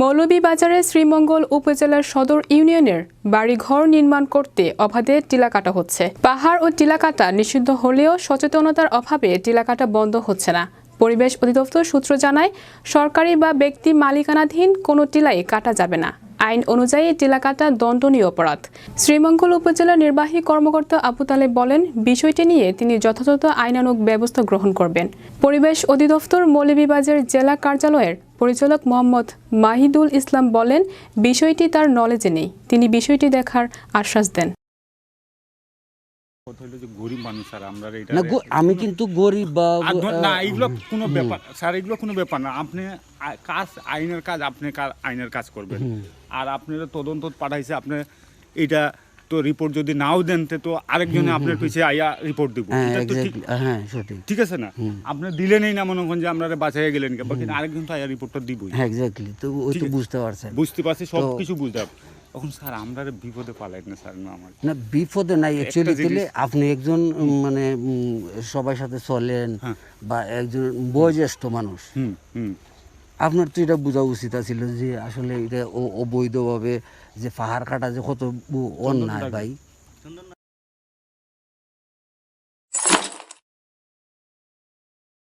মৌলভীবাজারের শ্রীমঙ্গল উপজেলার সদর ইউনিয়নের বাড়িঘর নির্মাণ করতে অবাধে টিলা কাটা হচ্ছে। পাহাড় ও টিলা কাটা নিষিদ্ধ হলেও সচেতনতার অভাবে টিলা কাটা বন্ধ হচ্ছে না। পরিবেশ অধিদপ্তর সূত্র জানায়, সরকারি বা ব্যক্তি মালিকানাধীন কোনো টিলাই কাটা যাবে না। আইন অনুযায়ী টিলা কাটা দণ্ডনীয় অপরাধ। শ্রীমঙ্গল উপজেলা নির্বাহী কর্মকর্তা আবু তালেব বলেন, বিষয়টি নিয়ে তিনি যথাযথ আইনানুগ ব্যবস্থা গ্রহণ করবেন। পরিবেশ অধিদপ্তর মৌলভীবাজার জেলা কার্যালয়ের পরিচালক মোহাম্মদ মাহিদুল ইসলাম বলেন বিষয়টি তার নলেজে নেই। তিনি বিষয়টি দেখার আশ্বাস দেন। আমি কিন্তু গরিব বা না এগুলো কোনো ব্যাপার স্যার এগুলো কোনো ব্যাপার না। আপনি কাজ আইনের কাজ আপনি আইনের কাজ করবেন। আর আপনারা তদন্ত পাঠাইছে আপনি এটা তো রিপোর্ট যদি নাও দেন তে আরেকজনে আপনার পিছিয়ে আইয়া রিপোর্ট দিব। হ্যাঁ ঠিক হ্যাঁ সঠিক। ঠিক আছে না? আপনি দিলেনই না মনে করেন যে আপনারা বাঁচাইয়া গেলেন কিন্তু আরেকজন তো আইয়া রিপোর্টটা দিবই। হ্যাঁ এক্স্যাক্টলি তো ওই তো বুঝতে পারছেন। বুঝতে পারছি সব কিছু বুঝতে পারছি। এখন স্যার আমরা বিপদে পালাই না স্যার না আমার। না বিপদে নাই অ্যাকচুয়ালি তাহলে আপনি একজন মানে সবার সাথে চলেন হ্যাঁ। বা একজন বয়োজ্যেষ্ঠ মানুষ। হুম হুম। আপনার তো এটা বোঝা উচিত আছিল যে আসলে এটা অবৈধভাবে যে পাহাড় কাটা যে কত অন্যায় ভাই।